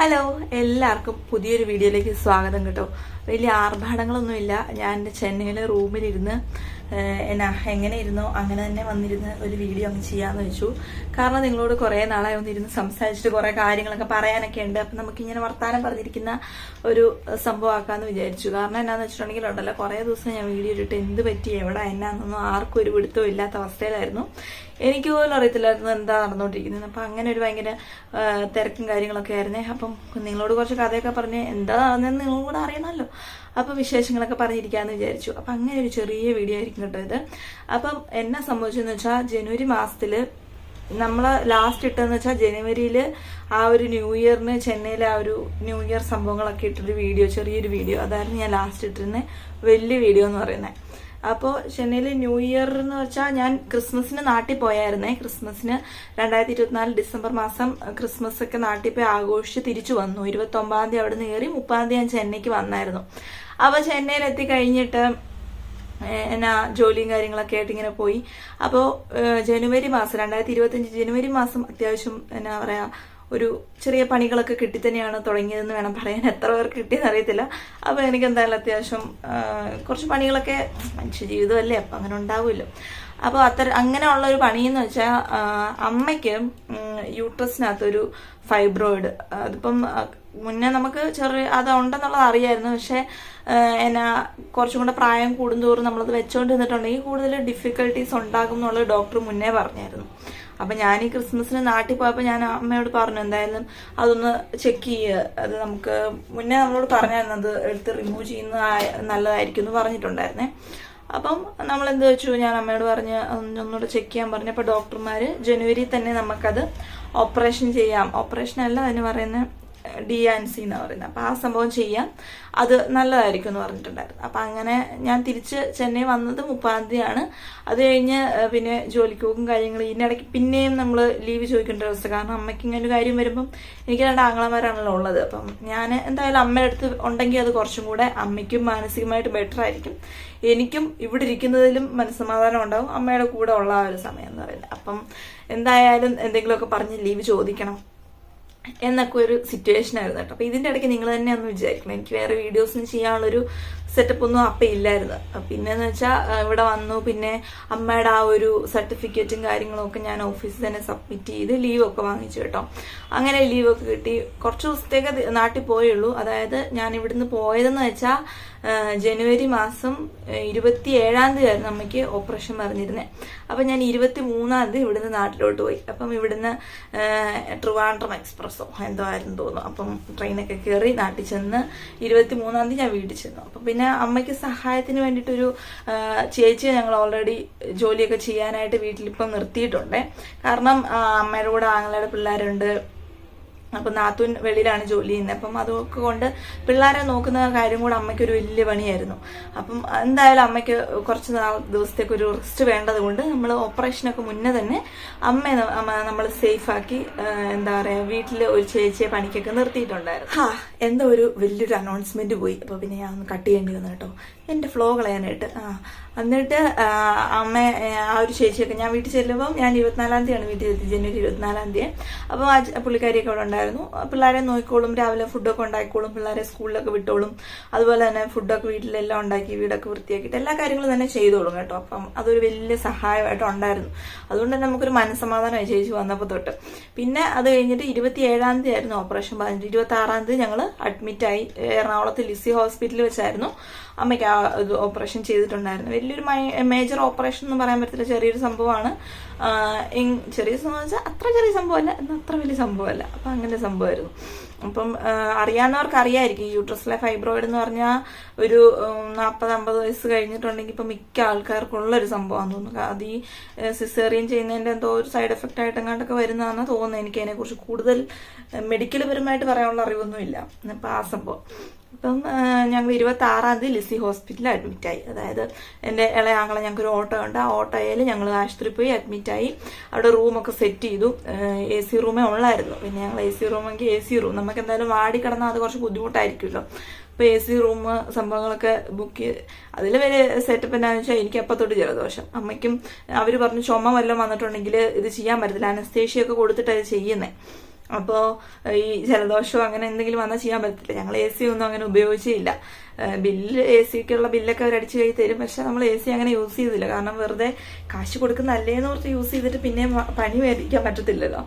Hello എല്ലാവർക്കും പുതിയൊരു വീഡിയോയിലേക്ക് സ്വാഗതം കേട്ടോ. വലിയ ആർഭാടങ്ങളൊന്നുമില്ല. ഞാൻ എന്റെ ചെന്നൈയിലെ റൂമിലിരുന്ന് എന്നാ എങ്ങനെ ഇരുന്നോ അങ്ങനെ തന്നെ വന്നിരുന്ന് ഒരു വീഡിയോ അങ്ങ് ചെയ്യാമെന്ന് വെച്ചു. കാരണം നിങ്ങളോട് കുറേ നാളായി ഒന്നിരുന്ന് സംസാരിച്ചിട്ട് കുറേ കാര്യങ്ങളൊക്കെ പറയാനൊക്കെ ഉണ്ട്. അപ്പം നമുക്കിങ്ങനെ വർത്താനം പറഞ്ഞിരിക്കുന്ന ഒരു സംഭവമാക്കാമെന്ന് വിചാരിച്ചു. കാരണം എന്നാന്ന് വെച്ചിട്ടുണ്ടെങ്കിൽ ഉണ്ടല്ലോ കുറേ ദിവസം ഞാൻ വീഡിയോ ഇട്ടിട്ട് എന്ത് പറ്റി എവിടെ എന്നാന്നൊന്നും ആർക്കും ഒരു പിടുത്തവും ഇല്ലാത്ത അവസ്ഥയിലായിരുന്നു. എനിക്ക് പോലും അറിയത്തില്ലായിരുന്നു എന്താ നടന്നുകൊണ്ടിരിക്കുന്നത് അപ്പം അങ്ങനെ ഒരു ഭയങ്കര തിരക്കും കാര്യങ്ങളൊക്കെ ആയിരുന്നേ. അപ്പം നിങ്ങളോട് കുറച്ച് കഥയൊക്കെ പറഞ്ഞ് എന്താ നടന്നതെന്ന് നിങ്ങളും കൂടെ അറിയണമല്ലോ. അപ്പം വിശേഷങ്ങളൊക്കെ പറഞ്ഞിരിക്കാമെന്ന് വിചാരിച്ചു. അപ്പം അങ്ങനെ ഒരു ചെറിയ വീഡിയോ ആയിരിക്കും കേട്ടോ ഇത്. അപ്പം എന്നെ സംഭവിച്ചെന്ന് വെച്ചാൽ ജനുവരി മാസത്തിൽ നമ്മൾ ലാസ്റ്റ് ഇട്ടെന്ന് വെച്ചാൽ ജനുവരിയിൽ ആ ഒരു ന്യൂ ഇയറിന് ചെന്നൈയിലെ ആ ഒരു ന്യൂ ഇയർ സംഭവങ്ങളൊക്കെ ഇട്ടൊരു വീഡിയോ ചെറിയൊരു വീഡിയോ. അതായിരുന്നു ഞാൻ ലാസ്റ്റ് ഇട്ടിരുന്ന. വലിയ വീഡിയോ എന്ന് പറയുന്നത് അപ്പോൾ ചെന്നൈയിൽ ന്യൂ ഇയർ എന്ന് വെച്ചാൽ ഞാൻ ക്രിസ്മസിന് നാട്ടിൽ പോയായിരുന്നേ. ക്രിസ്മസിന് രണ്ടായിരത്തി ഇരുപത്തിനാല് ഡിസംബർ മാസം ക്രിസ്മസ് ഒക്കെ നാട്ടിൽ പോയി ആഘോഷിച്ച് തിരിച്ചു വന്നു. ഇരുപത്തൊമ്പതാം തീയതി അവിടെ നിന്ന് കയറി മുപ്പതാം തീയതി ഞാൻ ചെന്നൈക്ക് വന്നായിരുന്നു. അപ്പോൾ ചെന്നൈയിൽ എത്തി കഴിഞ്ഞിട്ട് ഏഹ് എന്നാ ജോലിയും കാര്യങ്ങളൊക്കെ ആയിട്ട് ഇങ്ങനെ പോയി. അപ്പോൾ ജനുവരി മാസം രണ്ടായിരത്തി ഇരുപത്തഞ്ച് ജനുവരി മാസം അത്യാവശ്യം എന്നാ പറയാ ഒരു ചെറിയ പണികളൊക്കെ കിട്ടി തന്നെയാണ് തുടങ്ങിയതെന്ന് വേണം പറയാൻ. എത്ര പേർക്ക് കിട്ടിയെന്ന് അറിയത്തില്ല. അപ്പോൾ എനിക്ക് എന്തായാലും അത്യാവശ്യം കുറച്ച് പണികളൊക്കെ മനുഷ്യ ജീവിതമല്ലേ അപ്പം അങ്ങനെ ഉണ്ടാവുമല്ലോ. അപ്പോൾ അത്ര അങ്ങനെയുള്ള ഒരു പണിയെന്ന് വെച്ചാൽ അമ്മയ്ക്ക് യൂട്രസിനകത്തൊരു ഫൈബ്രോയിഡ്. അതിപ്പം മുന്നേ നമുക്ക് ചെറിയ അത് ഉണ്ടെന്നുള്ളത് അറിയായിരുന്നു. പക്ഷേ എന്നാ കുറച്ചും കൂടെ പ്രായം കൂടുന്തോറും നമ്മളത് വെച്ചോണ്ടിരുന്നിട്ടുണ്ടെങ്കിൽ കൂടുതൽ ഡിഫിക്കൽട്ടീസ് ഉണ്ടാകും എന്നുള്ളത് ഡോക്ടർ മുന്നേ പറഞ്ഞായിരുന്നു. അപ്പം ഞാൻ ഈ ക്രിസ്മസിന് നാട്ടിൽ പോയപ്പോൾ ഞാൻ അമ്മയോട് പറഞ്ഞു എന്തായാലും അതൊന്ന് ചെക്ക് ചെയ്യുക അത് നമുക്ക് മുന്നേ നമ്മളോട് പറഞ്ഞായിരുന്നു അത് എടുത്ത് റിമൂവ് ചെയ്യുന്ന നല്ലതായിരിക്കും എന്ന് പറഞ്ഞിട്ടുണ്ടായിരുന്നേ. അപ്പം നമ്മൾ എന്ത് വെച്ചു? ഞാൻ അമ്മയോട് പറഞ്ഞ് ഒന്ന് ഒന്നുകൂടെ ചെക്ക് ചെയ്യാൻ പറഞ്ഞു. പറഞ്ഞപ്പോൾ ഡോക്ടർമാര് ജനുവരി തന്നെ നമുക്കത് ഓപ്പറേഷൻ ചെയ്യാം. ഓപ്പറേഷൻ അല്ല അതിന് പറയുന്ന ഡി ആൻ സി എന്ന് പറയുന്നത് അപ്പം ആ സംഭവം ചെയ്യാം. അത് നല്ലതായിരിക്കും എന്ന് പറഞ്ഞിട്ടുണ്ടായിരുന്നു. അപ്പം അങ്ങനെ ഞാൻ തിരിച്ച് ചെന്നൈ വന്നത് മുപ്പതാം തീയതിയാണ്. അത് കഴിഞ്ഞ് പിന്നെ ജോലിക്ക് പോകും കാര്യങ്ങൾ ഇതിനിടയ്ക്ക് പിന്നെയും നമ്മൾ ലീവ് ചോദിക്കേണ്ട അവസ്ഥ. കാരണം അമ്മയ്ക്ക് ഇങ്ങനെ ഒരു കാര്യം വരുമ്പം എനിക്ക് രണ്ട് ആങ്ങളമാരാണല്ലോ ഉള്ളത്. അപ്പം ഞാൻ എന്തായാലും അമ്മയുടെ അടുത്ത് ഉണ്ടെങ്കിൽ അത് കുറച്ചും കൂടെ അമ്മയ്ക്കും മാനസികമായിട്ട് ബെറ്റർ ആയിരിക്കും. എനിക്കും ഇവിടെ ഇരിക്കുന്നതിലും മനസ്സമാധാനം ഉണ്ടാവും. അമ്മയുടെ കൂടെ ഉള്ള ആ ഒരു സമയം എന്ന് പറയുന്നത് അപ്പം എന്തായാലും എന്തെങ്കിലുമൊക്കെ പറഞ്ഞ് ലീവ് ചോദിക്കണം. എന്നൊക്കെ ഒരു സിറ്റുവേഷൻ ആയിരുന്നു കേട്ടോ. അപ്പൊ ഇതിന്റെ ഇടയ്ക്ക് നിങ്ങൾ തന്നെ ഒന്ന് വിചാരിക്കണം. എനിക്ക് വേറെ വീഡിയോസും ചെയ്യാനുള്ളൊരു സെറ്റപ്പ് ഒന്നും അപ്പം ഇല്ലായിരുന്നു. പിന്നെന്ന് വെച്ചാൽ ഇവിടെ വന്നു. പിന്നെ അമ്മയുടെ ആ ഒരു സർട്ടിഫിക്കറ്റും കാര്യങ്ങളും ഒക്കെ ഞാൻ ഓഫീസിൽ തന്നെ സബ്മിറ്റ് ചെയ്ത് ഒക്കെ വാങ്ങിച്ചു കേട്ടോ. അങ്ങനെ ലീവ് ഒക്കെ കിട്ടി. കുറച്ച് ദിവസത്തേക്ക് നാട്ടിൽ പോയുള്ളൂ. അതായത് ഞാൻ ഇവിടുന്ന് പോയതെന്ന് വെച്ചാൽ ജനുവരി മാസം ഇരുപത്തി ഏഴാം തീയതി ആയിരുന്നു അമ്മയ്ക്ക് ഓപ്പറേഷൻ പറഞ്ഞിരുന്നത് അപ്പം ഞാൻ ഇരുപത്തി മൂന്നാം തീയതി ഇവിടുന്ന് നാട്ടിലോട്ട് പോയി. അപ്പം ഇവിടുന്ന് ട്രിവാൻഡ്രം എക്സ്പ്രസ്സോ എന്തോ ആയിരുന്നു തോന്നുന്നു. അപ്പം ട്രെയിനൊക്കെ കയറി നാട്ടിൽ ചെന്ന് ഇരുപത്തി മൂന്നാം തീയതി ഞാൻ വീട്ടിൽ ചെന്നു. അപ്പം പിന്നെ അമ്മയ്ക്ക് സഹായത്തിന് വേണ്ടിയിട്ടൊരു ചേച്ചി ഞങ്ങൾ ഓൾറെഡി ജോലിയൊക്കെ ചെയ്യാനായിട്ട് വീട്ടിലിപ്പം നിർത്തിയിട്ടുണ്ട്. കാരണം അമ്മയുടെ കൂടെ ആങ്ങളുടെ പിള്ളേരുണ്ട്. അപ്പം നാത്തൂൻ വെളിയിലാണ് ജോലി ചെയ്യുന്നത്. അപ്പം അതൊക്കെ കൊണ്ട് പിള്ളേരെ നോക്കുന്ന കാര്യം കൂടെ അമ്മയ്ക്ക് ഒരു വലിയ പണിയായിരുന്നു. അപ്പം എന്തായാലും അമ്മയ്ക്ക് കുറച്ച് ദിവസത്തേക്ക് ഒരു റെസ്റ്റ് വേണ്ടത് കൊണ്ട് നമ്മൾ ഓപ്പറേഷനൊക്കെ മുന്നേ തന്നെ അമ്മയെ നമ്മൾ സേഫാക്കി എന്താ പറയുക വീട്ടിൽ ഒരു ചേച്ചിയെ പണിക്കൊക്കെ നിർത്തിയിട്ടുണ്ടായിരുന്നു. ഹാ എന്തോ ഒരു വലിയൊരു അനൗൺസ്മെന്റ് പോയി. അപ്പോൾ പിന്നെ ഞാൻ കട്ട് ചെയ്യേണ്ടി വന്നു കേട്ടോ. എന്റെ ഫ്ലോ കളയാനായിട്ട്. ആ എന്നിട്ട് അമ്മ ആ ഒരു ശേഷിയൊക്കെ ഞാൻ വീട്ടിൽ ചെല്ലുമ്പോൾ ഞാൻ ഇരുപത്തിനാലാം തീയതിയാണ് വീട്ടിൽ എത്തി ജനുവരി ഇരുപത്തിനാലാം തീയതി. അപ്പോൾ ആ പുള്ളിക്കാരിയൊക്കെ അവിടെ ഉണ്ടായിരുന്നു. പിള്ളേരെ നോക്കിക്കോളും രാവിലെ ഫുഡൊക്കെ ഉണ്ടാക്കിക്കോളും പിള്ളേരെ സ്കൂളിലൊക്കെ വിട്ടോളും. അതുപോലെ തന്നെ ഫുഡൊക്കെ വീട്ടിലെല്ലാം ഉണ്ടാക്കി വീടൊക്കെ വൃത്തിയാക്കിയിട്ട് എല്ലാ കാര്യങ്ങളും തന്നെ ചെയ്തോളും കേട്ടോ. അപ്പം അതൊരു വലിയ സഹായമായിട്ട് ഉണ്ടായിരുന്നു. അതുകൊണ്ട് തന്നെ നമുക്കൊരു മനസ്സമാധാനമായി ചേച്ചി വന്നപ്പോൾ തൊട്ട്. പിന്നെ അത് കഴിഞ്ഞിട്ട് ഇരുപത്തി ഏഴാം തീയതി ആയിരുന്നു ഓപ്പറേഷൻ പറഞ്ഞിട്ട് ഇരുപത്തി ആറാം തീയതി ഞങ്ങൾ അഡ്മിറ്റായി എറണാകുളത്ത് ലിസി ഹോസ്പിറ്റലിൽ വെച്ചായിരുന്നു. അമ്മയ്ക്ക് ഓപ്പറേഷൻ ചെയ്തിട്ടുണ്ടായിരുന്നു. വലിയൊരു മേജർ ഓപ്പറേഷൻ എന്ന് പറയാൻ പറ്റില്ല ചെറിയൊരു സംഭവമാണ്. ചെറിയ സംഭവം വെച്ചാൽ അത്ര ചെറിയ സംഭവമല്ല എന്നാൽ അത്ര വലിയ സംഭവമല്ല. അപ്പം അങ്ങനെ സംഭവമായിരുന്നു. അപ്പം അറിയാവുന്നവർക്ക് അറിയായിരിക്കും. യൂട്രസിലെ ഫൈബ്രോയിഡ് എന്ന് പറഞ്ഞാൽ ഒരു നാൽപ്പത് അമ്പത് വയസ്സ് കഴിഞ്ഞിട്ടുണ്ടെങ്കിൽ ഇപ്പം മിക്ക ആൾക്കാർക്കുള്ള ഒരു സംഭവമാണെന്ന് തോന്നുന്നു അത് ഈ സിസേറിയൻ ചെയ്യുന്നതിന്റെ എന്തോ ഒരു സൈഡ് എഫക്റ്റ് ആയിട്ട് എങ്ങാണ്ടൊക്കെ വരുന്നതാണെന്ന് തോന്നുന്നത്. എനിക്ക് കൂടുതൽ മെഡിക്കൽ പരമായിട്ട് പറയാനുള്ള അറിവൊന്നുമില്ല. അപ്പം ആ സംഭവം. അപ്പം ഞങ്ങൾ ഇരുപത്തി ആറാം തീയതി ലിസി ഹോസ്പിറ്റലിൽ അഡ്മിറ്റായി അതായത് എന്റെ ഇളയാങ്ങളെ ഞങ്ങൾക്ക് ഒരു ഓട്ടോ ഉണ്ട്. ആ ഓട്ടോയിൽ ഞങ്ങൾ ആശുപത്രിയിൽ പോയി അഡ്മിറ്റായി അവിടെ റൂമൊക്കെ സെറ്റ് ചെയ്തു. എ സി റൂമേ ഉള്ളായിരുന്നു. പിന്നെ ഞങ്ങൾ എ സി റൂമെങ്കിൽ എ സി റൂം നമുക്ക് എന്തായാലും വാടി കിടന്നാൽ അത് കുറച്ച് ബുദ്ധിമുട്ടായിരിക്കുമല്ലോ. അപ്പോൾ എ സി റൂം സംഭവങ്ങളൊക്കെ ബുക്ക് ചെയ്ത് അതിൽ വരെ സെറ്റപ്പ് എന്താണെന്ന് വെച്ചാൽ എനിക്ക് അപ്പം തൊട്ട് ജലദോഷം. അമ്മയ്ക്കും അവർ പറഞ്ഞു ചുമ വല്ലതും വന്നിട്ടുണ്ടെങ്കിൽ ഇത് ചെയ്യാൻ പറ്റത്തില്ല. അനസ്തേഷ്യൊക്കെ കൊടുത്തിട്ട് ചെയ്യുന്നത് അപ്പോൾ ഈ ജലദോഷമോ അങ്ങനെ എന്തെങ്കിലും വന്നാൽ ചെയ്യാൻ പറ്റത്തില്ല. ഞങ്ങൾ എ സി ഒന്നും അങ്ങനെ ഉപയോഗിച്ചില്ല. ബില്ല് എ സിക്കുള്ള ബില്ലൊക്കെ അവർ അടിച്ചു കൈ തരും. പക്ഷെ നമ്മൾ എ സി അങ്ങനെ യൂസ് ചെയ്തില്ല. കാരണം വെറുതെ കാശ് കൊടുക്കുന്നല്ലേന്ന് ഓർത്ത് യൂസ് ചെയ്തിട്ട് പിന്നെ പണി മേടിക്കാൻ പറ്റത്തില്ലല്ലോ.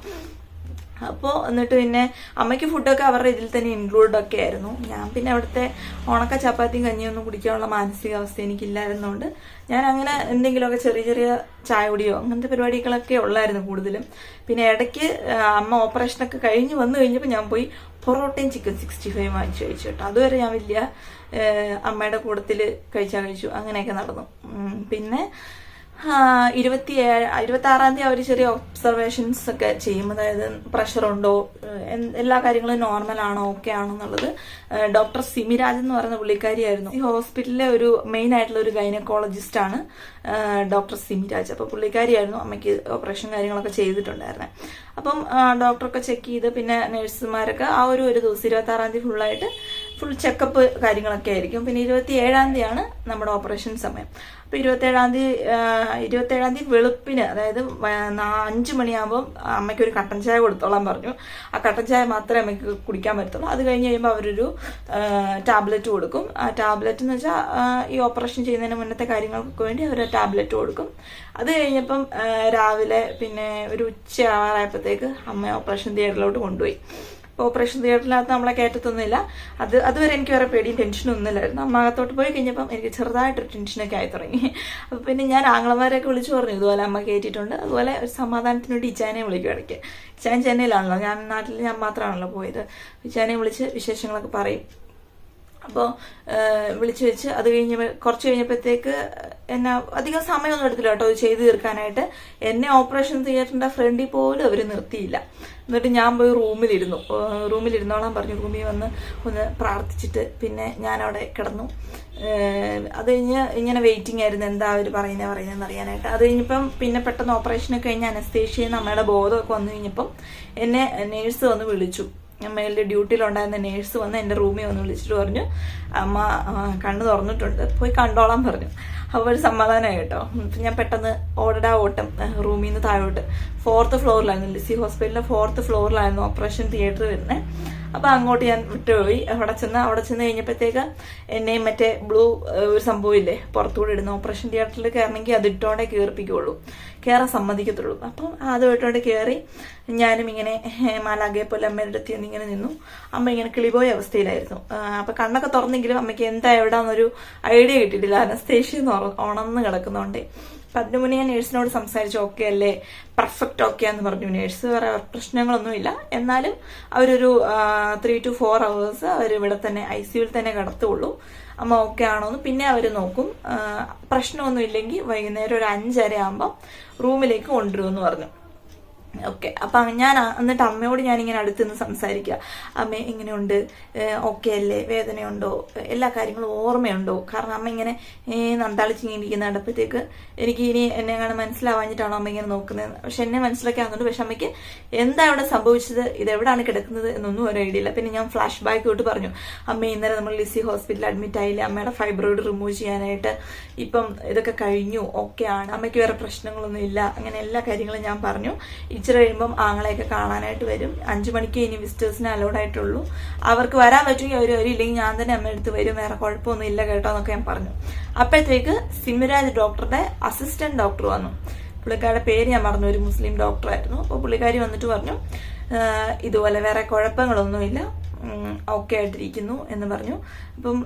അപ്പോൾ എന്നിട്ട് പിന്നെ അമ്മയ്ക്ക് ഫുഡൊക്കെ അവരുടെ ഇതിൽ തന്നെ ഇൻക്ലൂഡ് ഒക്കെ ആയിരുന്നു. ഞാൻ പിന്നെ അവിടുത്തെ ഉണക്ക ചപ്പാത്തിയും കഞ്ഞിയൊന്നും കുടിക്കാനുള്ള മാനസികാവസ്ഥ എനിക്കില്ലായിരുന്നുകൊണ്ട് ഞാൻ അങ്ങനെ എന്തെങ്കിലുമൊക്കെ ചെറിയ ചെറിയ ചായ കുടിയോ അങ്ങനത്തെ പരിപാടികളൊക്കെ ഉള്ളായിരുന്നു കൂടുതലും. പിന്നെ ഇടയ്ക്ക് അമ്മ ഓപ്പറേഷനൊക്കെ കഴിഞ്ഞ് വന്നു കഴിഞ്ഞപ്പോൾ ഞാൻ പോയി പൊറോട്ടയും ചിക്കൻ സിക്സ്റ്റി ഫൈവ് വാങ്ങിച്ചു കഴിച്ചു കേട്ടോ. അതുവരെ ഞാൻ വലിയ അമ്മയുടെ കൂട്ടത്തിൽ കഴിച്ചാൽ കഴിച്ചു. അങ്ങനെയൊക്കെ നടന്നു. പിന്നെ ഇരുപത്തി ഇരുപത്തി ആറാം തീയതി അവർ ചെറിയ ഒബ്സർവേഷൻസ് ഒക്കെ ചെയ്യും. അതായത് പ്രഷർ ഉണ്ടോ എല്ലാ കാര്യങ്ങളും നോർമൽ ആണോ ഓക്കെ ആണോ എന്നുള്ളത്. ഡോക്ടർ സിമിരാജ് എന്ന് പറയുന്ന പുള്ളിക്കാരിയായിരുന്നു. ഈ ഹോസ്പിറ്റലിലെ ഒരു മെയിൻ ആയിട്ടുള്ള ഒരു ഗൈനക്കോളജിസ്റ്റ് ആണ് ഡോക്ടർ സിമിരാജ്. അപ്പോൾ പുള്ളിക്കാരിയായിരുന്നു അമ്മയ്ക്ക് ഓപ്പറേഷൻ കാര്യങ്ങളൊക്കെ ചെയ്തിട്ടുണ്ടായിരുന്നെ. അപ്പം ഡോക്ടറൊക്കെ ചെക്ക് ചെയ്ത് പിന്നെ നഴ്സുമാരൊക്കെ ആ ഒരു ഒരു ദിവസം ഇരുപത്തി ആറാം തീയതി ഫുള്ളായിട്ട് ഫുൾ ചെക്കപ്പ് കാര്യങ്ങളൊക്കെ ആയിരിക്കും. പിന്നെ ഇരുപത്തി ഏഴാം തീയതിയാണ് നമ്മുടെ ഓപ്പറേഷൻ സമയം. അപ്പോൾ ഇരുപത്തേഴാം തീയതി ഇരുപത്തേഴാം തീയതി വെളുപ്പിന് അതായത് അഞ്ച് മണിയാകുമ്പോൾ അമ്മയ്ക്ക് ഒരു കട്ടൻ ചായ കൊടുത്തോളാൻ പറഞ്ഞു. ആ കട്ടൻ ചായ മാത്രമേ അമ്മയ്ക്ക് കുടിക്കാൻ പറ്റത്തുള്ളൂ. അത് കഴിഞ്ഞ് കഴിയുമ്പോൾ അവരൊരു ടാബ്ലറ്റ് കൊടുക്കും. ആ ടാബ്ലറ്റ് എന്ന് വെച്ചാൽ ഈ ഓപ്പറേഷൻ ചെയ്യുന്നതിന് മുന്നത്തെ കാര്യങ്ങൾക്കൊക്കെ വേണ്ടി അവർ ടാബ്ലറ്റ് കൊടുക്കും. അത് കഴിഞ്ഞപ്പം രാവിലെ പിന്നെ ഒരു ഉച്ച ആവാറായപ്പോഴത്തേക്ക് അമ്മ ഓപ്പറേഷൻ തിയേറ്ററിലോട്ട് കൊണ്ടുപോയി. ഓപ്പറേഷൻ തിയേറ്ററിനകത്ത് നമ്മളെ കയറ്റത്തൊന്നുമില്ല. അത് അതുവരെ എനിക്ക് വേറെ പേടിയും ടെൻഷനും ഒന്നുമില്ലായിരുന്നു. അമ്മ അകത്തോട്ട് പോയി കഴിഞ്ഞപ്പം എനിക്ക് ചെറുതായിട്ടൊരു ടെൻഷനൊക്കെ ആയി തുടങ്ങി. അപ്പോൾ പിന്നെ ഞാൻ ആങ്ങളമാരെയൊക്കെ വിളിച്ചു പറഞ്ഞു ഇതുപോലെ അമ്മ കയറ്റിയിട്ടുണ്ട്. അതുപോലെ ഒരു സമാധാനത്തിന് വേണ്ടി ഇച്ചാനെ വിളിക്കും ഇടയ്ക്ക്. ഇച്ചാൻ ചെന്നൈയിലാണല്ലോ. ഞാൻ നാട്ടിൽ ഞാൻ മാത്രമാണല്ലോ പോയത്. ഇച്ചാനെ വിളിച്ച് വിശേഷങ്ങളൊക്കെ പറയും. അപ്പോൾ വിളിച്ചു വെച്ച് അത് കഴിഞ്ഞ കുറച്ച് കഴിഞ്ഞപ്പോഴത്തേക്ക് എന്നെ അധികം സമയമൊന്നും എടുത്തില്ല കേട്ടോ അത് ചെയ്ത് തീർക്കാനായിട്ട്. എന്നെ ഓപ്പറേഷൻ തിയേറ്ററിന്റെ ഫ്രണ്ടിൽ പോലും അവർ നിർത്തിയില്ല. എന്നിട്ട് ഞാൻ പോയി റൂമിലിരുന്നു. റൂമിലിരുന്നോളാം പറഞ്ഞു റൂമിൽ വന്ന് ഒന്ന് പ്രാർത്ഥിച്ചിട്ട് പിന്നെ ഞാൻ അവിടെ കിടന്നു അത് കഴിഞ്ഞ് ഇങ്ങനെ വെയിറ്റിംഗ് ആയിരുന്നു എന്താ അവർ പറയുന്നത് പറയുന്നതെന്ന് അറിയാനായിട്ട്. അത് കഴിഞ്ഞപ്പം പിന്നെ പെട്ടെന്ന് ഓപ്പറേഷനൊക്കെ കഴിഞ്ഞ് അനസ്തേഷ്യയും അമ്മയുടെ ബോധമൊക്കെ വന്നു കഴിഞ്ഞപ്പം എന്നെ നേഴ്സ് വന്ന് വിളിച്ചു. അമ്മയുടെ ഡ്യൂട്ടിയിലുണ്ടായിരുന്ന നേഴ്സ് വന്ന് എന്റെ റൂമിൽ വന്ന് വിളിച്ചിട്ട് പറഞ്ഞു അമ്മ കണ്ണ് തുറന്നിട്ടുണ്ട്. പോയി കണ്ടോളാം പറഞ്ഞു. അപ്പോൾ ഒരു സമാധാനമായി കേട്ടോ. ഞാൻ പെട്ടെന്ന് ഓടടാ ഓട്ടം റൂമിൽ നിന്ന് താഴോട്ട്. ഫോർത്ത് ഫ്ലോറിലായിരുന്നു ലിസി ഹോസ്പിറ്റലിലെ ഫോർത്ത് ഫ്ലോറിലായിരുന്നു ഓപ്പറേഷൻ തിയേറ്റർ വരുന്നത് അപ്പോൾ അങ്ങോട്ട് ഞാൻ വിട്ടുപോയി. അവിടെ ചെന്ന് അവിടെ ചെന്ന് കഴിഞ്ഞപ്പോഴത്തേക്ക് എന്നെയും മറ്റേ ബ്ലൂ ഒരു സംഭവമില്ലേ? പുറത്തുകൂടെ ഇടുന്ന ഓപ്പറേഷൻ തിയേറ്ററിൽ കയറണമെങ്കിൽ അത് ഇട്ടോണ്ടേ കയറിപ്പിക്കുള്ളൂ കയറാൻ സമ്മതിക്കത്തുള്ളൂ. അപ്പം അത് ഇട്ടോണ്ട് കയറി ഞാനും ഇങ്ങനെ മാലാകെ പോലെ അമ്മയുടെ അടുത്ത് ഇങ്ങനെ നിന്നു. അമ്മ ഇങ്ങനെ കിളിപോയ അവസ്ഥയിലായിരുന്നു. അപ്പൊ കണ്ണൊക്കെ തുറന്നെങ്കിലും അമ്മയ്ക്ക് എന്താ എവിടാന്നൊരു ഐഡിയ കിട്ടിയിട്ടില്ല. അനസ്തേഷ്യ ഉണർന്ന് കിടക്കുന്നോണ്ടേ. പതിനു മുന്നേ ഞാൻ നേഴ്സിനോട് സംസാരിച്ചു ഓക്കെ അല്ലേ? പെർഫെക്റ്റ് ഓക്കെ എന്ന് പറഞ്ഞു. നേഴ്സ് വേറെ പ്രശ്നങ്ങളൊന്നുമില്ല. എന്നാലും അവരൊരു ത്രീ ടു ഫോർ അവേഴ്സ് അവർ ഇവിടെ തന്നെ ഐ സിയുവിൽ തന്നെ കിടത്തുള്ളൂ. അമ്മ ഓക്കെ ആണോന്ന് പിന്നെ അവർ നോക്കും. പ്രശ്നമൊന്നും ഇല്ലെങ്കിൽ വൈകുന്നേരം ഒരു അഞ്ചര ആകുമ്പോൾ റൂമിലേക്ക് കൊണ്ടുവരുമെന്ന് പറഞ്ഞു. ഓക്കെ. അപ്പൊ ഞാൻ എന്നിട്ട് അമ്മയോട് ഞാൻ ഇങ്ങനെ അടുത്തുനിന്ന് സംസാരിക്കുക അമ്മ ഇങ്ങനെയുണ്ട്. ഓക്കെ അല്ലേ? വേദനയുണ്ടോ? എല്ലാ കാര്യങ്ങളും ഓർമ്മയുണ്ടോ? കാരണം അമ്മ ഇങ്ങനെ നന്താളിച്ചിങ്ങനെ കണ്ടപ്പോഴത്തേക്ക് എനിക്ക് ഇനി എന്നെ കാണാൻ മനസ്സിലാവാഞ്ഞിട്ടാണോ അമ്മ ഇങ്ങനെ നോക്കുന്നത് പക്ഷെ എന്നെ മനസ്സിലാക്കാവുന്നുണ്ട് പക്ഷെ അമ്മയ്ക്ക് എന്താ ഇവിടെ സംഭവിച്ചത്? ഇത് എവിടെയാണ് കിടക്കുന്നത്? എന്നൊന്നും ഒരു ഐഡിയ ഇല്ല. പിന്നെ ഞാൻ ഫ്ലാഷ് ബാക്ക് തൊട്ട് പറഞ്ഞു. അമ്മ ഇന്നലെ നമ്മൾ ലിസി ഹോസ്പിറ്റലിൽ അഡ്മിറ്റ് ആയില്ല. അമ്മയുടെ ഫൈബ്രോയിഡ് റിമൂവ് ചെയ്യാനായിട്ട് ഇപ്പം ഇതൊക്കെ കഴിഞ്ഞു. ഓക്കെ ആണ്. അമ്മയ്ക്ക് വേറെ പ്രശ്നങ്ങളൊന്നും ഇല്ല. അങ്ങനെ എല്ലാ കാര്യങ്ങളും ഞാൻ പറഞ്ഞു. ഇച്ചിരി കഴിയുമ്പം ആങ്ങളെയൊക്കെ കാണാനായിട്ട് വരും. അഞ്ചു മണിക്ക് ഇനി വിസിറ്റേഴ്സിന് അലൗഡ് ആയിട്ടുള്ളൂ. അവർക്ക് വരാൻ പറ്റുമെങ്കിൽ അവർ വരും. ഇല്ലെങ്കിൽ ഞാൻ തന്നെ അമ്മ എടുത്ത് വരും. വേറെ കുഴപ്പമൊന്നും ഇല്ല കേട്ടോ എന്നൊക്കെ ഞാൻ പറഞ്ഞു. അപ്പോഴത്തേക്ക് സിമിരാജ് ഡോക്ടറുടെ അസിസ്റ്റന്റ് ഡോക്ടർ വന്നു. പുള്ളിക്കാരുടെ പേര് ഞാൻ പറഞ്ഞു ഒരു മുസ്ലിം ഡോക്ടറായിരുന്നു അപ്പോൾ പുള്ളിക്കാരി വന്നിട്ട് പറഞ്ഞു ഇതുപോലെ വേറെ കുഴപ്പങ്ങളൊന്നുമില്ല. ഓക്കെ ആയിട്ടിരിക്കുന്നു എന്ന് പറഞ്ഞു. അപ്പം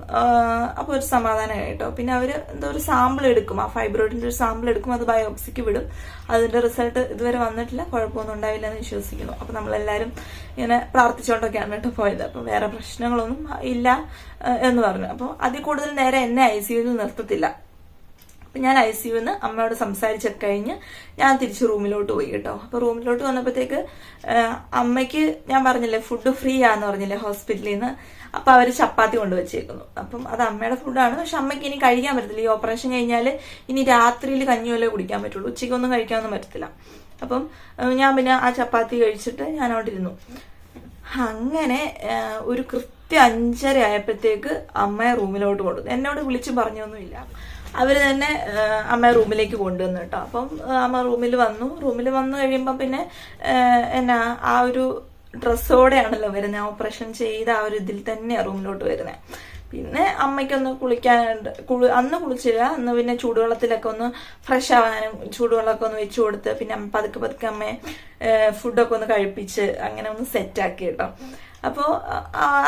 അപ്പോൾ ഒരു സമാധാനം കേട്ടോ പിന്നെ അവർ എന്തോ ഒരു സാമ്പിൾ എടുക്കും. ആ ഫൈബ്രോയിഡിന്റെ ഒരു സാമ്പിൾ എടുക്കും അത് ബയോപ്സിക്ക് വിടും. അതിന്റെ റിസൾട്ട് ഇതുവരെ വന്നിട്ടില്ല. കുഴപ്പമൊന്നും ഉണ്ടാവില്ല എന്ന് വിശ്വസിക്കുന്നു. അപ്പോൾ നമ്മളെല്ലാരും ഇങ്ങനെ പ്രാർത്ഥിച്ചുകൊണ്ടൊക്കെയാണ് കേട്ടോ പോയത്. അപ്പം വേറെ പ്രശ്നങ്ങളൊന്നും ഇല്ല എന്ന് പറഞ്ഞു. അപ്പോൾ അതിൽ കൂടുതൽ നേരെ എന്നെ ഐ സിയുവിൽ നിർത്തത്തില്ല. അപ്പം ഞാൻ ഐ സി യുന്ന് അമ്മയോട് സംസാരിച്ചൊക്കെ കഴിഞ്ഞ് ഞാൻ തിരിച്ച് റൂമിലോട്ട് പോയി കേട്ടോ. അപ്പോൾ റൂമിലോട്ട് വന്നപ്പോഴത്തേക്ക് അമ്മയ്ക്ക് ഞാൻ പറഞ്ഞില്ലേ ഫുഡ് ഫ്രീ ആന്ന് പറഞ്ഞില്ലേ ഹോസ്പിറ്റലിൽ നിന്ന് അപ്പൊ അവർ ചപ്പാത്തി കൊണ്ടുവച്ചേക്കുന്നു. അപ്പം അത് അമ്മയുടെ ഫുഡാണ് പക്ഷെ അമ്മയ്ക്ക് ഇനി കഴിക്കാൻ പറ്റത്തില്ല. ഈ ഓപ്പറേഷൻ കഴിഞ്ഞാൽ ഇനി രാത്രിയിൽ കഞ്ഞിവല്ലേ കുടിക്കാൻ പറ്റുള്ളൂ. ഉച്ചയ്ക്കൊന്നും കഴിക്കാനൊന്നും പറ്റത്തില്ല. അപ്പം ഞാൻ പിന്നെ ആ ചപ്പാത്തി കഴിച്ചിട്ട് ഞാൻ അവിടെ ഇരുന്നു അങ്ങനെ ഒരു കൃത്യം അഞ്ചര ആയപ്പോഴത്തേക്ക് അമ്മയെ റൂമിലോട്ട് കൊണ്ടുവന്നു. എന്നോട് വിളിച്ചു പറഞ്ഞൊന്നുമില്ല. അവർ തന്നെ അമ്മ റൂമിലേക്ക് കൊണ്ടുവന്നു കേട്ടോ. അപ്പം അമ്മ റൂമിൽ വന്നു. റൂമിൽ വന്നു കഴിയുമ്പം പിന്നെ എന്നാ ആ ഒരു ഡ്രസ്സോടെയാണല്ലോ വരുന്നത് ഓപ്പറേഷൻ ചെയ്ത് ആ ഒരു ഇതിൽ തന്നെയാണ് റൂമിലോട്ട് വരുന്നത് പിന്നെ അമ്മയ്ക്കൊന്ന് കുളിക്കാനുണ്ട്. കുളി അന്ന് കുളിച്ചില്ല. അന്ന് പിന്നെ ചൂടുവെള്ളത്തിലൊക്കെ ഒന്ന് ഫ്രഷ് ആവാനും ചൂടുവെള്ളമൊക്കെ ഒന്ന് വെച്ചു കൊടുത്ത് പിന്നെ പതുക്കെ പതുക്കെ അമ്മയെ ഫുഡൊക്കെ ഒന്ന് കഴിപ്പിച്ച് അങ്ങനെ ഒന്ന് സെറ്റാക്കി കേട്ടോ. അപ്പോൾ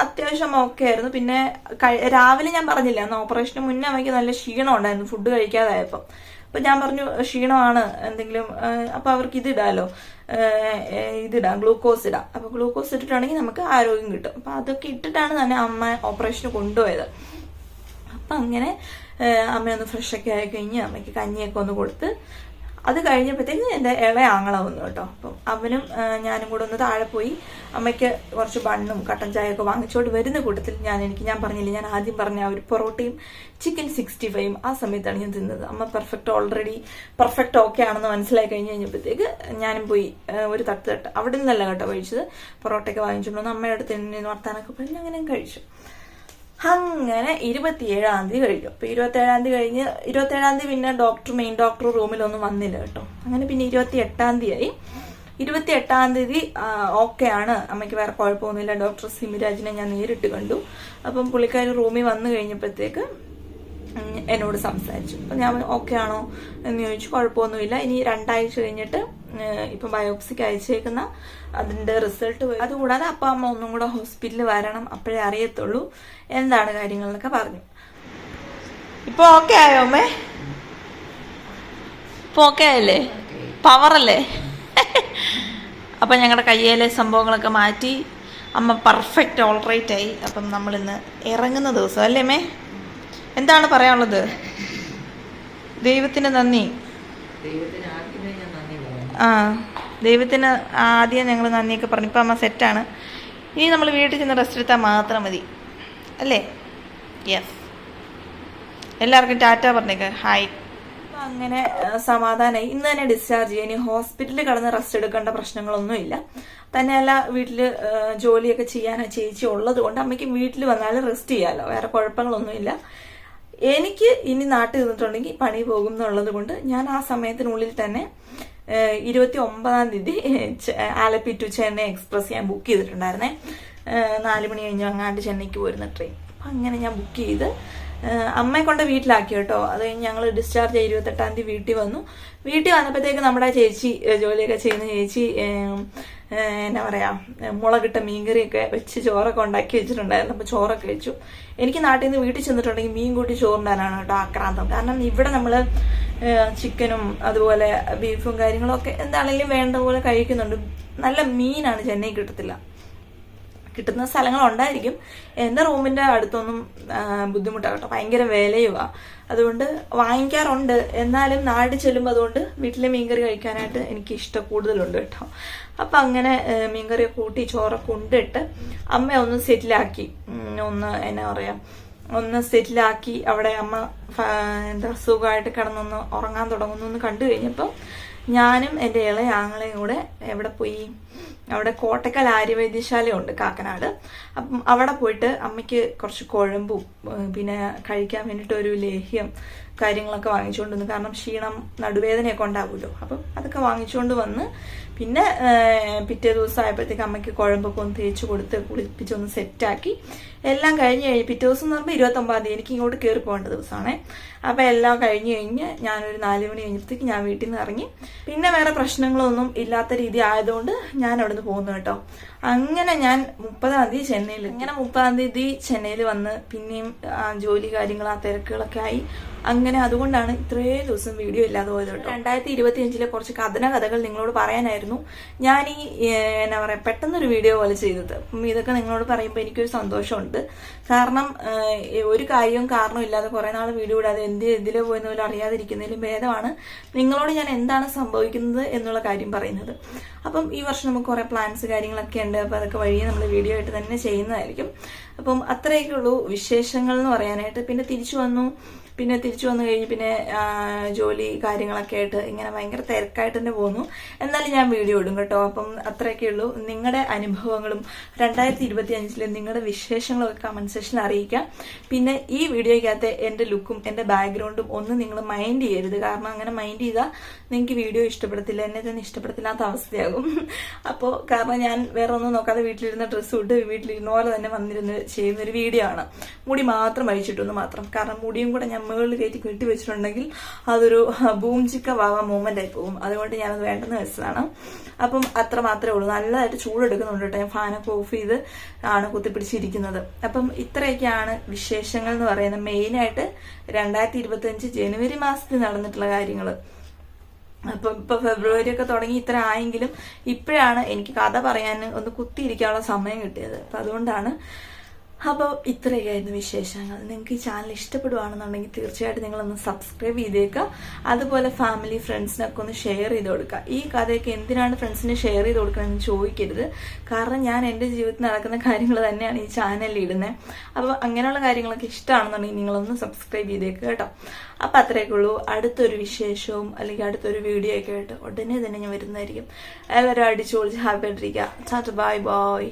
അത്യാവശ്യം ഓക്കെ ആയിരുന്നു. പിന്നെ രാവിലെ ഞാൻ പറഞ്ഞില്ല അന്ന് ഓപ്പറേഷന് മുന്നേ അവയ്ക്ക് നല്ല ക്ഷീണം ഉണ്ടായിരുന്നു ഫുഡ് കഴിക്കാതായപ്പോൾ അപ്പൊ ഞാൻ പറഞ്ഞു ക്ഷീണമാണ് എന്തെങ്കിലും അപ്പോൾ അപ്പൊ അവർക്ക് ഇത് ഇടാലോ. ഏഹ്, ഏഹ്, ഇതിടാം ഗ്ലൂക്കോസ് ഇടാം. അപ്പോൾ ഗ്ലൂക്കോസ് ഇട്ടിട്ടാണെങ്കിൽ നമുക്ക് ആരോഗ്യം കിട്ടും. അപ്പോൾ അതൊക്കെ ഇട്ടിട്ടാണ് തന്നെ അമ്മ ഓപ്പറേഷന് കൊണ്ടുപോയത്. അപ്പം അങ്ങനെ അമ്മയൊന്ന് ഫ്രഷൊക്കെ ആയി കഴിഞ്ഞ് അമ്മയ്ക്ക് കഞ്ഞിയൊക്കെ ഒന്ന് കൊടുത്ത് അത് കഴിഞ്ഞപ്പോഴത്തേക്ക് എന്റെ ഇളയ ആങ്ങള വന്നു കേട്ടോ. അപ്പം അവനും ഞാനും കൂടെ ഒന്ന് താഴെ പോയി. അമ്മയ്ക്ക് കുറച്ച് ബണ്ണും കട്ടൻ ചായയൊക്കെ വാങ്ങിച്ചോണ്ട് വരുന്ന കൂട്ടത്തിൽ ഞാൻ എനിക്ക് ഞാൻ പറഞ്ഞില്ല ഞാൻ ആദ്യം പറഞ്ഞ ഒരു പൊറോട്ടയും ചിക്കൻ സിക്സ്റ്റി ഫൈവും ആ സമയത്താണ് ഞാൻ തിന്നത്. അമ്മ പെർഫെക്റ്റ് ഓൾറെഡി പെർഫെക്റ്റ് ഓക്കെ ആണെന്ന് മനസ്സിലായി കഴിഞ്ഞ് കഴിഞ്ഞപ്പോഴത്തേക്ക് ഞാനും പോയി ഒരു തട്ട് തട്ട്. അവിടെ നിന്നല്ല കേട്ടോ കഴിച്ചത്. പൊറോട്ടയൊക്കെ വാങ്ങിച്ചുകൊണ്ടുവന്ന് അമ്മയുടെ അടുത്ത് വർത്താനൊക്കെ പറഞ്ഞ് അങ്ങനെ കഴിച്ചു. അങ്ങനെ ഇരുപത്തിയേഴാം തീയതി കഴിഞ്ഞു അപ്പൊ ഇരുപത്തേഴാം തീയതി കഴിഞ്ഞ് ഇരുപത്തേഴാം തീയതി പിന്നെ ഡോക്ടർ മെയിൻ ഡോക്ടർ റൂമിലൊന്നും വന്നില്ല കേട്ടോ. അങ്ങനെ പിന്നെ ഇരുപത്തി എട്ടാം തീയതി ഇരുപത്തി എട്ടാം തീയതി ഓക്കെ ആണ്. അമ്മയ്ക്ക് വേറെ കുഴപ്പമൊന്നുമില്ല. ഡോക്ടർ സിമിരാജിനെ ഞാൻ നേരിട്ട് കണ്ടു. അപ്പം പുള്ളിക്കാരി റൂമിൽ വന്നു കഴിഞ്ഞപ്പോഴത്തേക്ക് എന്നോട് സംസാരിച്ചു. അപ്പൊ ഞാൻ ഓക്കെ ആണോ? എന്ന് ചോദിച്ചു. കുഴപ്പമൊന്നുമില്ല. ഇനി രണ്ടാഴ്ച കഴിഞ്ഞിട്ട് ഇപ്പൊ ബയോപ്സിക്ക് അയച്ചേക്കുന്ന അതിന്റെ റിസൾട്ട് അതുകൂടാതെ അപ്പ അമ്മ ഒന്നും കൂടെ ഹോസ്പിറ്റലിൽ വരണം അപ്പോഴേ അറിയത്തുള്ളൂ എന്താണ് കാര്യങ്ങൾ എന്നൊക്കെ പറഞ്ഞു. ഇപ്പൊ ഓക്കെ ആയോ അമ്മേ? ഇപ്പൊ ഓക്കെ ആയല്ലേ? പവറല്ലേ അപ്പം ഞങ്ങളുടെ കയ്യിലെ സംഭവങ്ങളൊക്കെ മാറ്റി അമ്മ പെർഫെക്റ്റ് ഓൾറൈറ്റ് ആയി. അപ്പം നമ്മളിന്ന് ഇറങ്ങുന്ന ദിവസം അല്ലേ അമ്മേ? എന്താണ് പറയാനുള്ളത്? ദൈവത്തിന് നന്ദി. ആ ദൈവത്തിന് ആദ്യം ഞങ്ങൾ നന്ദിയൊക്കെ പറഞ്ഞു. ഇപ്പം അമ്മ സെറ്റാണ്. ഇനി നമ്മൾ വീട്ടിൽ ചെന്ന് റെസ്റ്റ് എടുത്താൽ മാത്രം മതി. അല്ലേ? യെസ് എല്ലാവർക്കും ടാറ്റ പറഞ്ഞേക്ക്. ഹായ് അപ്പൊ അങ്ങനെ സമാധാനമായി ഇന്ന് തന്നെ ഡിസ്ചാർജ് ചെയ്യാൻ ഇനി ഹോസ്പിറ്റലിൽ കിടന്ന് റെസ്റ്റ് എടുക്കേണ്ട പ്രശ്നങ്ങളൊന്നുമില്ല തന്നെയല്ല വീട്ടിൽ ജോലിയൊക്കെ ചെയ്യാൻ ചേച്ചി ഉള്ളത് കൊണ്ട് അമ്മയ്ക്ക് വീട്ടിൽ വന്നാലും റെസ്റ്റ് ചെയ്യാമല്ലോ വേറെ കുഴപ്പങ്ങളൊന്നുമില്ല എനിക്ക് ഇനി നാട്ടിൽ നിന്നിട്ടുണ്ടെങ്കിൽ പണി പോകും എന്നുള്ളത് കൊണ്ട് ഞാൻ ആ സമയത്തിനുള്ളിൽ തന്നെ ഇരുപത്തി ഒമ്പതാം തീയതി ആലപ്പി ടു ചെന്നൈ എക്സ്പ്രസ് ഞാൻ ബുക്ക് ചെയ്തിട്ടുണ്ടായിരുന്നേ. നാല് മണി കഴിഞ്ഞ് അങ്ങാണ്ട് ചെന്നൈക്ക് പോരുന്ന ട്രെയിൻ അപ്പം അങ്ങനെ ഞാൻ ബുക്ക് ചെയ്ത് അമ്മയെ കൊണ്ട് വീട്ടിലാക്കി കേട്ടോ. അത് കഴിഞ്ഞ് ഞങ്ങൾ ഡിസ്ചാർജ് ചെയ്ത് ഇരുപത്തെട്ടാം തീയതി വീട്ടിൽ വന്നു. വീട്ടിൽ വന്നപ്പോഴത്തേക്ക് നമ്മുടെ ചേച്ചി ജോലിയൊക്കെ ചെയ്യുന്ന ചേച്ചി എന്നാ പറയാ ഏഹ് മുളകിട്ട മീൻകറിയൊക്കെ വെച്ച് ചോറൊക്കെ ഉണ്ടാക്കി വെച്ചിട്ടുണ്ടായിരുന്നു. അപ്പോൾ ചോറൊക്കെ വെച്ചു. എനിക്ക് നാട്ടിൽ നിന്ന് വീട്ടിൽ ചെന്നിട്ടുണ്ടെങ്കിൽ മീൻ കൂട്ടി ചോറുണ്ടാനാണ് കേട്ടോ ആക്രാന്തം. കാരണം ഇവിടെ നമ്മൾ ചിക്കനും അതുപോലെ ബീഫും കാര്യങ്ങളൊക്കെ എന്താണെങ്കിലും വേണ്ട പോലെ കഴിക്കുന്നുണ്ട്. നല്ല മീനാണ് ചെന്നൈ കിട്ടത്തില്ല. കിട്ടുന്ന സ്ഥലങ്ങൾ ഉണ്ടായിരിക്കും എന്റെ റൂമിന്റെ അടുത്തൊന്നും ബുദ്ധിമുട്ടാണ് ഭയങ്കര വിലയുവാ. അതുകൊണ്ട് വാങ്ങിക്കാറുണ്ട്. എന്നാലും നാട് ചെല്ലുമ്പോൾ അതുകൊണ്ട് വീട്ടിലെ മീൻകറി കഴിക്കാനായിട്ട് എനിക്ക് ഇഷ്ടം കൂടുതലുണ്ട് കേട്ടോ. അപ്പം അങ്ങനെ മീൻകറി കൂട്ടി ചോറ കൊണ്ടിട്ട് അമ്മ ഒന്ന് സെറ്റിലാക്കി. ഒന്ന് എന്നാ പറയാ ഒന്ന് സെറ്റിലാക്കി അവിടെ അമ്മ എന്താ സുഖമായിട്ട് കിടന്നൊന്ന് ഉറങ്ങാൻ തുടങ്ങുന്നു കണ്ടു കഴിഞ്ഞപ്പോൾ ഞാനും എന്റെ ഇളയ ആങ്ങളെയും കൂടെ എവിടെ പോയി? അവിടെ കോട്ടക്കൽ ആര്യവൈദ്യശാലയുണ്ട് കാക്കനാട്. അപ്പം അവിടെ പോയിട്ട് അമ്മയ്ക്ക് കുറച്ച് കുഴമ്പും പിന്നെ കഴിക്കാൻ വേണ്ടിയിട്ട് ഒരു ലേഹ്യം കാര്യങ്ങളൊക്കെ വാങ്ങിച്ചുകൊണ്ട് വന്നു കാരണം ക്ഷീണം നടുവേദനയൊക്കെ ഉണ്ടാവുമല്ലോ. അപ്പം അതൊക്കെ വാങ്ങിച്ചുകൊണ്ട് വന്ന് പിന്നെ പിറ്റേ ദിവസം ആയപ്പോഴത്തേക്ക് അമ്മയ്ക്ക് കുഴമ്പൊക്കെ ഒന്ന് തേച്ച് കൊടുത്ത് കുളിപ്പിച്ചൊന്ന് സെറ്റാക്കി. എല്ലാം കഴിഞ്ഞ് കഴിഞ്ഞ് പിറ്റേ ദിവസം എന്ന് പറയുമ്പോൾ ഇരുപത്തൊമ്പതാം തീയതി എനിക്ക് ഇങ്ങോട്ട് കയറി പോകേണ്ട ദിവസമാണേ. അപ്പം എല്ലാം കഴിഞ്ഞ് കഴിഞ്ഞ് ഞാനൊരു നാല് മണി കഴിഞ്ഞപ്പോഴത്തേക്ക് ഞാൻ വീട്ടിൽ നിന്ന് ഇറങ്ങി. പിന്നെ വേറെ പ്രശ്നങ്ങളൊന്നും ഇല്ലാത്ത രീതി ആയതുകൊണ്ട് ഞാൻ അവിടെ പോകുന്നു കേട്ടോ. അങ്ങനെ ഞാൻ മുപ്പതാം തീയതി ചെന്നൈയിൽ ഇങ്ങനെ മുപ്പതാം തീയതി ചെന്നൈയിൽ വന്ന് പിന്നെയും ജോലി കാര്യങ്ങൾ ആ തിരക്കുകളൊക്കെ ആയി. അങ്ങനെ അതുകൊണ്ടാണ് ഇത്രയും ദിവസം വീഡിയോ ഇല്ലാതെ പോയത് കേട്ടോ. രണ്ടായിരത്തി ഇരുപത്തി അഞ്ചിലെ കുറച്ച് കഥന കഥകൾ നിങ്ങളോട് പറയാനായിരുന്നു. ഞാൻ ഈ എന്നാ പറയാ പെട്ടെന്നൊരു വീഡിയോ പോലെ ചെയ്തത്. ഇതൊക്കെ നിങ്ങളോട് പറയുമ്പോൾ എനിക്കൊരു സന്തോഷമുണ്ട്. കാരണം ഒരു കാര്യവും കാരണവും ഇല്ലാതെ കുറെ നാൾ വീഡിയോ ഇടാതെ എന്ത് എന്തിലോ പോയെന്ന് പോലും അറിയാതിരിക്കുന്നതിലും ഭേദമാണ് നിങ്ങളോട് ഞാൻ എന്താണ് സംഭവിക്കുന്നത് എന്നുള്ള കാര്യം പറയുന്നത്. അപ്പം ഈ വർഷം നമുക്ക് കുറെ പ്ലാൻസ് കാര്യങ്ങളൊക്കെ ഉണ്ട് അപ്പം അതൊക്കെ വഴിയെ നമ്മൾ വീഡിയോ ആയിട്ട് തന്നെ ചെയ്യുന്നതായിരിക്കും. അപ്പം അത്രയൊക്കെ ഉള്ളൂ വിശേഷങ്ങൾ എന്ന് പറയാനായിട്ട്. പിന്നെ തിരിച്ചു വന്നു. പിന്നെ തിരിച്ചു വന്നു കഴിഞ്ഞ് പിന്നെ ജോലി കാര്യങ്ങളൊക്കെ ആയിട്ട് ഇങ്ങനെ ഭയങ്കര തിരക്കായിട്ട് തന്നെ പോകുന്നു എന്നാലും ഞാൻ വീഡിയോ ഇടും കേട്ടോ. അപ്പം അത്രയൊക്കെ ഉള്ളൂ. നിങ്ങളുടെ അനുഭവങ്ങളും രണ്ടായിരത്തി ഇരുപത്തി അഞ്ചിലെ നിങ്ങളുടെ വിശേഷങ്ങളൊക്കെ കമന്റ് സെക്ഷനിൽ അറിയിക്കാം. പിന്നെ ഈ വീഡിയോയ്ക്കകത്ത് എന്റെ ലുക്കും എന്റെ ബാക്ക്ഗ്രൗണ്ടും ഒന്നും നിങ്ങൾ മൈൻഡ് ചെയ്യരുത്. കാരണം അങ്ങനെ മൈൻഡ് ചെയ്താൽ നിങ്ങൾക്ക് വീഡിയോ ഇഷ്ടപ്പെടത്തില്ല. എന്നെ തന്നെ ഇഷ്ടപ്പെടത്തില്ലാത്ത അവസ്ഥയാകും. അപ്പോൾ കാരണം ഞാൻ വേറെ ഒന്നും നോക്കാതെ വീട്ടിലിരുന്ന ഡ്രസ്സ് ഇട്ട് വീട്ടിലിരുന്ന പോലെ തന്നെ വന്നിരുന്ന് ചെയ്യുന്ന ഒരു വീഡിയോ ആണ്. മുടി മാത്രം അഴിച്ചിട്ടൊന്ന് മാത്രം. കാരണം മുടിയും കൂടെ ഞാൻ മുകളിൽ കയറ്റി കെട്ടി വെച്ചിട്ടുണ്ടെങ്കിൽ അതൊരു വാവ മൂവ്മെന്റ് ആയി പോകും. അതുകൊണ്ട് ഞാനത് വേണ്ടെന്ന് വെച്ചതാണ് അപ്പം അത്ര മാത്രമേ ഉള്ളൂ. നല്ലതായിട്ട് ചൂടെടുക്കുന്നുണ്ട് കേട്ടോ. ഞാൻ ഫാനൊക്കെ ഓഫ് ചെയ്ത് ആണ് കുത്തിപ്പിടിച്ചിരിക്കുന്നത്. അപ്പം ഇത്രയൊക്കെയാണ് വിശേഷങ്ങൾ എന്ന് പറയുന്നത് മെയിനായിട്ട് രണ്ടായിരത്തി ഇരുപത്തിയഞ്ച് ജനുവരി മാസത്തിൽ നടന്നിട്ടുള്ള കാര്യങ്ങൾ. അപ്പം ഇപ്പൊ ഫെബ്രുവരി ഒക്കെ തുടങ്ങി ഇത്ര ആയെങ്കിലും ഇപ്പോഴാണ് എനിക്ക് കഥ പറയാൻ ഒന്ന് കുത്തിയിരിക്കാനുള്ള സമയം കിട്ടിയത്. അപ്പൊ അതുകൊണ്ടാണ് അപ്പോൾ ഇത്രയൊക്കെയായിരുന്നു വിശേഷങ്ങൾ. നിങ്ങൾക്ക് ഈ ചാനൽ ഇഷ്ടപ്പെടുവാണെന്നുണ്ടെങ്കിൽ തീർച്ചയായിട്ടും നിങ്ങളൊന്ന് സബ്സ്ക്രൈബ് ചെയ്തേക്കുക. അതുപോലെ ഫാമിലി ഫ്രണ്ട്സിനൊക്കെ ഒന്ന് ഷെയർ ചെയ്ത് കൊടുക്കുക. ഈ കഥയൊക്കെ എന്തിനാണ് ഫ്രണ്ട്സിന് ഷെയർ ചെയ്ത് കൊടുക്കണമെന്ന് ചോദിക്കരുത്. കാരണം ഞാൻ എന്റെ ജീവിതത്തിൽ നടക്കുന്ന കാര്യങ്ങൾ തന്നെയാണ് ഈ ചാനലിൽ ഇടുന്നത് അപ്പോൾ അങ്ങനെയുള്ള കാര്യങ്ങളൊക്കെ ഇഷ്ടമാണെന്നുണ്ടെങ്കിൽ നിങ്ങളൊന്ന് സബ്സ്ക്രൈബ് ചെയ്തേക്കുക കേട്ടോ. അപ്പം അത്രയൊക്കെ ഉള്ളൂ. അടുത്തൊരു വിശേഷവും അല്ലെങ്കിൽ അടുത്തൊരു വീഡിയോ ഒക്കെ ആയിട്ട് ഉടനെ തന്നെ ഞാൻ വരുന്നതായിരിക്കും. എല്ലാവരും അടിച്ചു പൊളിച്ച് ഹാപ്പി ആയിട്ടിരിക്കുക ബൈ ബൈ